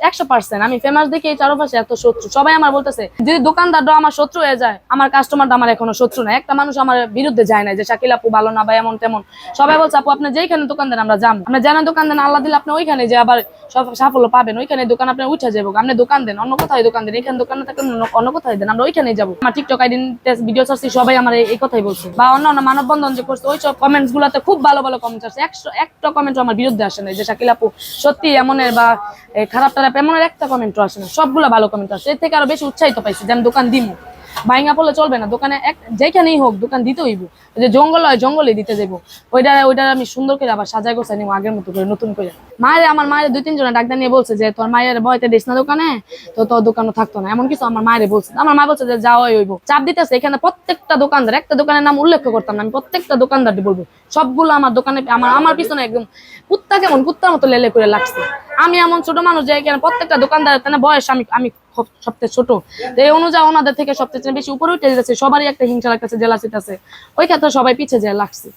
একশো পার্সেন্ট আমি ফেমাস দেখি এই চারপাশে এত শত্রু। সবাই আমার বলতেছে যদি আমার শত্রু হয়ে যায় আমার কাস্টমারটা আমার এখনও শত্রু না। একটা মানুষ আমার বিরুদ্ধে যায় না যে শাকিল আপু ভালো না বা এমন তেমন। সবাই বলছে আপু আপনি যেখানে দোকান দেন আমরা যাম আমরা দোকান দেন আল্লাহ দিলে আপনি ওইখানে যে আবার সাফল্য পাবেন। ওইখানে দোকান আপনি উঠে যাব আপনি দোকান দেন অন্য কোথায় দোকান দেন? এখানে দোকানে থাকলে অন্য- কোথায় দেন? আমরা ওইখানেই যাব। আমার টিকটক আইডি ভিডিও ছাড়ছি সবাই আমার এই- কথাই বলছে। বা অন্য অন্য মানববন্ধন যে করছে ওই সব কমেন্টস গুলাতে খুব ভালো ভালো কমেন্টস আসছে। একশো একটা কমেন্ট আমার বিরুদ্ধে আসে না যে শাকিল আপু সত্যি এমনের বা এ, টারাপ এমনের একটা কমেন্টও আসে না, সবগুলো ভালো কমেন্ট আসে। এর থেকে আরও বেশি উৎসাহিত পাইছি যে আমি দোকান দিমু। বাইঙ্গা পড়লে চলবে না, দোকানে এক যেখানেই হোক দোকান দিতে হইব। যে জঙ্গল হয় জঙ্গলে দিতে যাব ওইটা ওইটা আমি সুন্দর করে আবার সাজাই গোছাই নিবো আগের মতো করে, নতুন করে। মায়ের, আমার মায়ের দুই তিনজনে ডাক্তার নিয়ে বলছে যে, তোর মায়ের বয়তে দিস না দোকানে, তো তোর দোকানও থাকতো না। এমন কিছু আমার মায়ের বলছে। আমার মা বলছে যে, যাওয়াই হইব। চাপ দিতেছে, এখানে প্রত্যেকটা দোকানদার, একটা দোকানের নাম উল্লেখ করতাম না, আমি প্রত্যেকটা দোকানদারটি বলব, সবগুলো আমার দোকানে, আমার আমার পিছনে একদম কুত্তা কেমন, কুত্তার মতো লেলে করে লাগছে। আমি এমন ছোট মানুষ যে এখানে প্রত্যেকটা দোকানদার তাহলে বয়স আমি আমি সবচেয়ে ছোট। এই অনুযায়ী ওনাদের থেকে সবচেয়ে বেশি উপরে উঠে যাচ্ছে সবারই একটা হিংসা লাগতেছে জেলাসিত আছে। ওই ক্ষেত্রে সবাই পিছিয়ে যায়, লাগছে।